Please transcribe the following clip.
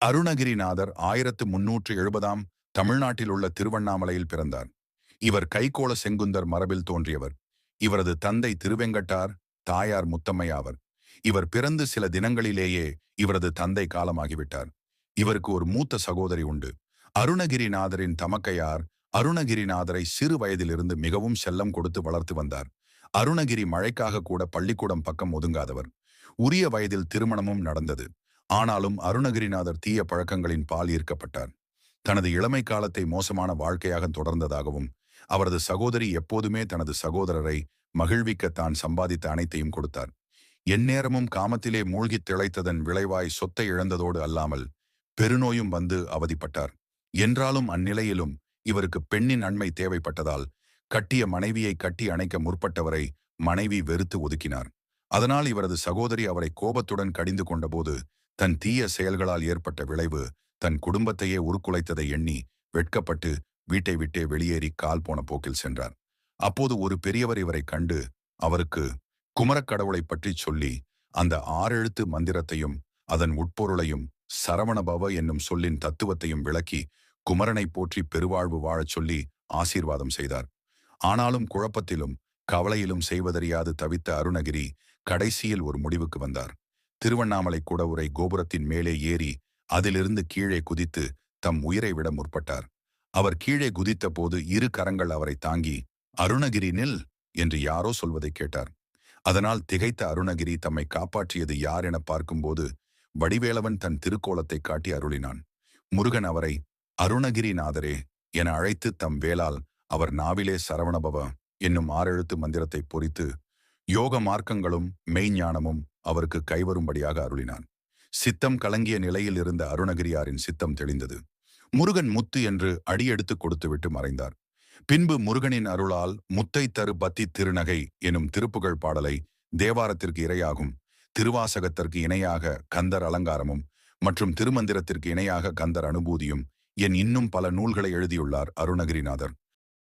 அருணகிரிநாதர் ஆயிரத்து முன்னூற்று எழுபதாம் தமிழ்நாட்டில் உள்ள திருவண்ணாமலையில் பிறந்தார். இவர் கைகோள செங்குந்தர் மரபில் தோன்றியவர். இவரது தந்தை திருவெங்கட்டார் தாயார் முத்தம்மையாவர் இவர் பிறந்து சில தினங்களிலேயே இவரது தந்தை காலமாகிவிட்டார். இவருக்கு ஒரு மூத்த சகோதரி உண்டு. அருணகிரிநாதரின் தமக்கையார் அருணகிரிநாதரை சிறு வயதிலிருந்து மிகவும் செல்லம் கொடுத்து வளர்த்து வந்தார். அருணகிரி மழைக்காக கூட பள்ளிக்கூடம் பக்கம் ஒதுங்காதவர். உரிய வயதில் திருமணமும் நடந்தது. ஆனாலும் அருணகிரிநாதர் தீய பழக்கங்களின் பால் ஈர்க்கப்பட்டார். தனது இளமை காலத்தை மோசமான வாழ்க்கையாக தொடர்ந்ததாகவும் அவரது சகோதரி எப்போதுமே தனது சகோதரரை மகிழ்விக்க தான் சம்பாதித்த அனைத்தையும் கொடுத்தார். எந்நேரமும் காமத்திலே மூழ்கித் திளைத்ததன் விளைவாய் சொத்தை இழந்ததோடு அல்லாமல் பெருநோயும் வந்து அவதிப்பட்டார். என்றாலும் அந்நிலையிலும் இவருக்கு பெண்ணின் அண்மை தேவைப்பட்டதால் கட்டிய மனைவியை கட்டி அணைக்க முற்பட்டவரை மனைவி வெறுத்து ஒதுக்கினார். அதனால் இவரது சகோதரி அவரை கோபத்துடன் கடிந்து கொண்டபோது தன் தீய செயல்களால் ஏற்பட்ட விளைவு தன் குடும்பத்தையே உருக்குலைத்ததை எண்ணி வெட்கப்பட்டு வீட்டை விட்டே வெளியேறி கால் போன போக்கில் சென்றார். அப்போது ஒரு பெரியவர் இவரை கண்டு அவருக்கு குமரக்கடவுளை பற்றி சொல்லி அந்த ஆறெழுத்து மந்திரத்தையும் அதன் உட்பொருளையும் சரவணபவ என்னும் சொல்லின் தத்துவத்தையும் விளக்கி குமரனை போற்றி பெருவாழ்வு வாழச் சொல்லி ஆசீர்வாதம் செய்தார். ஆனாலும் குழப்பத்திலும் கவலையிலும் செய்வதறியாது தவித்த அருணகிரி கடைசியில் ஒரு முடிவுக்கு வந்தார். திருவண்ணாமலை உரை கோபுரத்தின் மேலே ஏறி அதிலிருந்து கீழே குதித்து தம் உயிரை விட முற்பட்டார். அவர் கீழே குதித்த போது இரு கரங்கள் அவரை தாங்கி அருணகிரி நில் என்று யாரோ சொல்வதை கேட்டார். அதனால் திகைத்த அருணகிரி தம்மை காப்பாற்றியது யார் என பார்க்கும்போது வடிவேலவன் தன் திருக்கோலத்தை காட்டி அருளினான். முருகன் அவரை அருணகிரிநாதரே என அழைத்து தம் வேளால் அவர் நாவிலே சரவணபவ என்னும் ஆறெழுத்து மந்திரத்தை பொறித்து யோக மார்க்கங்களும் மெய்ஞானமும் அவருக்கு கைவரும்படியாக அருளினான். சித்தம் கலங்கிய நிலையில் இருந்த அருணகிரியாரின் சித்தம் தெளிந்தது. முருகன் முத்து என்று அடியெடுத்து கொடுத்துவிட்டு மறைந்தார். பின்பு முருகனின் அருளால் முத்தை தரு பத்தி திருநகை எனும் திருப்புகழ் பாடலை தேவாரத்திற்கு இரையாகும் திருவாசகத்திற்கு இணையாக கந்தர் அலங்காரமும் மற்றும் திருமந்திரத்திற்கு இணையாக கந்தர் அனுபூதியும் என் இன்னும் பல நூல்களை எழுதியுள்ளார் அருணகிரிநாதர்.